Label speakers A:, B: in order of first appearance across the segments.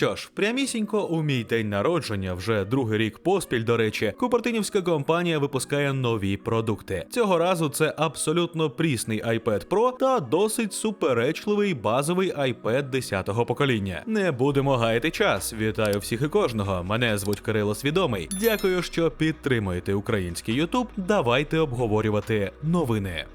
A: Що ж, прямісінько у мій день народження, вже другий рік поспіль, до речі, Купертинівська компанія випускає нові продукти. Цього разу це абсолютно прісний iPad Pro та досить суперечливий базовий iPad 10-го покоління. Не будемо гаяти час. Вітаю всіх і кожного. Мене звуть Кирило Свідомий. Дякую, що підтримуєте український YouTube. Давайте обговорювати новини.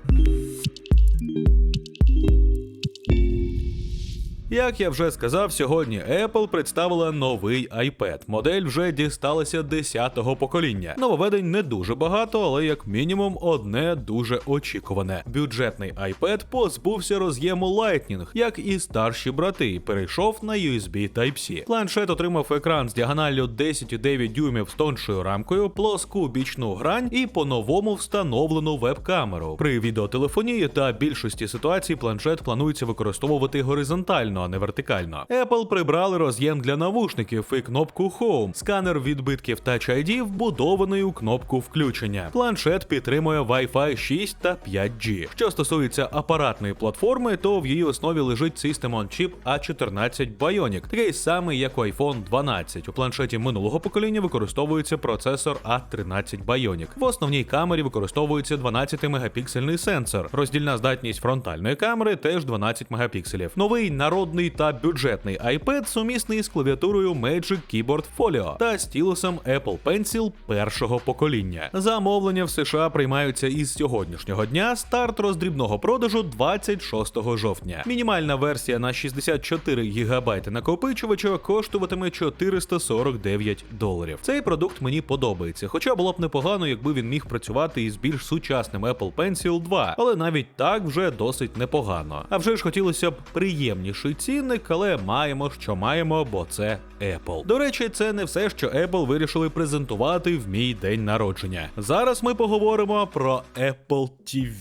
A: Як я вже сказав, сьогодні Apple представила новий iPad. Модель вже дісталася 10-го покоління. Нововведень не дуже багато, але як мінімум одне дуже очікуване. Бюджетний iPad позбувся роз'єму Lightning, як і старші брати, і перейшов на USB Type-C. Планшет отримав екран з діагоналлю 10,9 дюймів з тоншою рамкою, плоску бічну грань і по-новому встановлену веб-камеру. При відеотелефонії та більшості ситуацій планшет планується використовувати горизонтально, а не вертикально. Apple прибрали роз'єм для навушників і кнопку Home. Сканер відбитків Touch ID вбудований у кнопку включення. Планшет підтримує Wi-Fi 6 та 5G. Що стосується апаратної платформи, то в її основі лежить System on Chip A14 Bionic, такий самий, як у iPhone 12. У планшеті минулого покоління використовується процесор A13 Bionic. В основній камері використовується 12-мегапіксельний сенсор. Роздільна здатність фронтальної камери теж 12 мегапікселів. Новий народний та бюджетний iPad сумісний з клавіатурою Magic Keyboard Folio та стілусом Apple Pencil першого покоління. Замовлення в США приймаються із сьогоднішнього дня. Старт роздрібного продажу 26 жовтня. Мінімальна версія на 64 ГБ накопичувача коштуватиме 449 доларів. Цей продукт мені подобається, хоча було б непогано, якби він міг працювати із більш сучасним Apple Pencil 2, але навіть так вже досить непогано. А вже ж хотілося б приємніший цінник, але маємо, що маємо, бо це Apple. До речі, це не все, що Apple вирішили презентувати в мій день народження. Зараз ми поговоримо про Apple TV.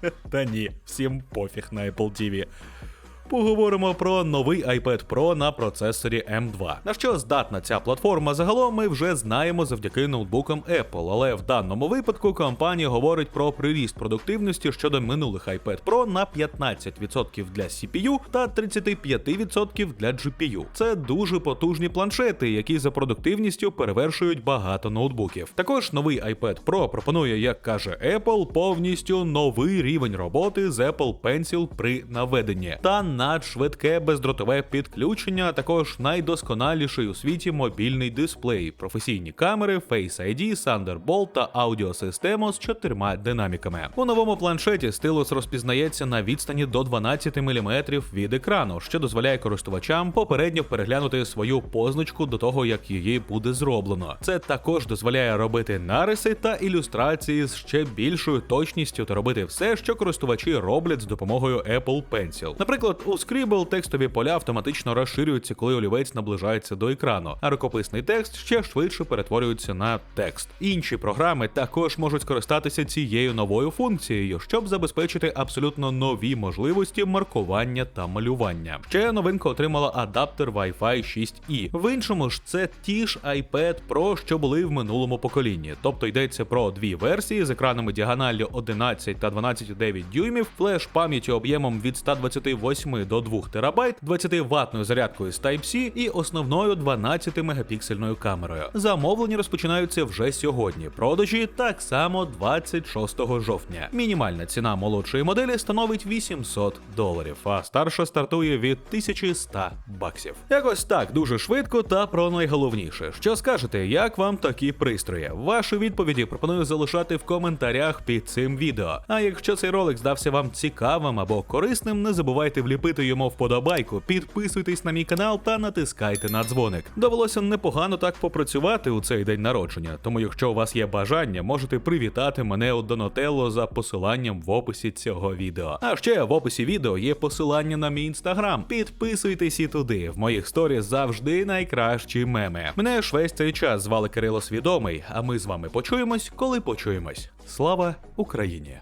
A: Та ні, всім пофіг на Apple TV. Поговоримо про новий iPad Pro на процесорі M2. На що здатна ця платформа загалом ми вже знаємо завдяки ноутбукам Apple, але в даному випадку компанія говорить про приріст продуктивності щодо минулих iPad Pro на 15% для CPU та 35% для GPU. Це дуже потужні планшети, які за продуктивністю перевершують багато ноутбуків. Також новий iPad Pro пропонує, як каже Apple, повністю новий рівень роботи з Apple Pencil при наведенні та надшвидке бездротове підключення, а також найдосконаліший у світі мобільний дисплей, професійні камери, Face ID, Thunderbolt та аудіосистему з чотирма динаміками. У новому планшеті стилус розпізнається на відстані до 12 мм від екрану, що дозволяє користувачам попередньо переглянути свою позначку до того, як її буде зроблено. Це також дозволяє робити нариси та ілюстрації з ще більшою точністю та робити все, що користувачі роблять з допомогою Apple Pencil. Наприклад, у Scribble текстові поля автоматично розширюються, коли олівець наближається до екрану, а рукописний текст ще швидше перетворюється на текст. Інші програми також можуть скористатися цією новою функцією, щоб забезпечити абсолютно нові можливості маркування та малювання. Ще новинка отримала адаптер Wi-Fi 6E. В іншому ж це ті ж iPad Pro, що були в минулому поколінні. Тобто йдеться про дві версії з екранами діагоналлю 11 та 12,9 дюймів, флеш пам'яттю об'ємом від 128 до 2 ТБ, 20 ватною зарядкою з Type-C і основною 12 мегапіксельною камерою. Замовлення розпочинаються вже сьогодні. Продажі так само 26 жовтня. Мінімальна ціна молодшої моделі становить 800 доларів, а старша стартує від 1100 баксів. Якось так дуже швидко та про найголовніше. Що скажете, як вам такі пристрої? Ваші відповіді пропоную залишати в коментарях під цим відео. А якщо цей ролик здався вам цікавим або корисним, не забувайте вліпити йому вподобайку, підписуйтесь на мій канал та натискайте на дзвоник. Довелося непогано так попрацювати у цей день народження, тому якщо у вас є бажання, можете привітати мене у Донателло за посиланням в описі цього відео. А ще в описі відео є посилання на мій інстаграм. Підписуйтесь і туди. В моїх сторіс завжди найкращі меми. Мене ж весь цей час звали Кирило Свідомий, а ми з вами почуємось, коли почуємось. Слава Україні!